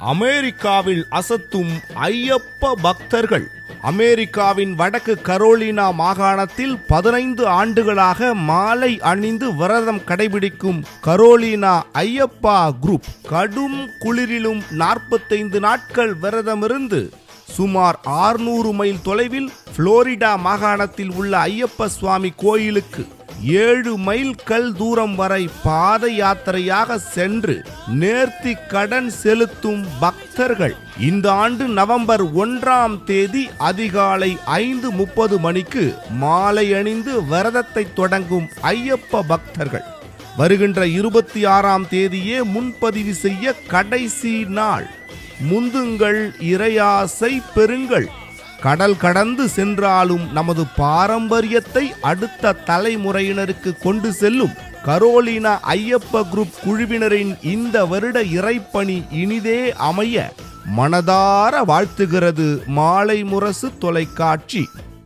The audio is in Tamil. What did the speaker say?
அமெரிக்காவில் அசத்தும் ஐயப்ப பக்தர்கள். அமெரிக்காவின் வடக்கு கரோலினா மாகாணத்தில் பதினைந்து ஆண்டுகளாக மாலை அணிந்து விரதம் கடைபிடிக்கும் கரோலினா ஐயப்பா குரூப் கடும் குளிரிலும் நாற்பத்தைந்து நாட்கள் விரதமிருந்து சுமார் 600 மைல் தொலைவில் புளோரிடா மாகாணத்தில் உள்ள ஐயப்ப சுவாமி கோயிலுக்கு ஏழு மைல் கல் தூரம் வரை பாத யாத்திரையாக சென்று நேர்த்தி கடன் செலுத்தும் பக்தர்கள். இந்த ஆண்டு நவம்பர் ஒன்றாம் தேதி அதிகாலை ஐந்து முப்பது மணிக்கு மாலை அணிந்து விரதத்தை தொடங்கும் ஐயப்ப பக்தர்கள். வருகின்ற இருபத்தி ஆறாம் தேதியே முன்பதிவு செய்ய கடைசி நாள். முந்துங்கள் இறையாசை பெறுங்கள். கடல் கடந்து சென்றாலும் நமது பாரம்பரியத்தை அடுத்த தலைமுறையினருக்கு கொண்டு செல்லும் கரோலினா ஐயப்ப குரூப் குழுவினரின் இந்த வருட இறைப்பணி இனிதே அமைய மனதார வாழ்த்துகிறது மாலை முரசு தொலைக்காட்சி.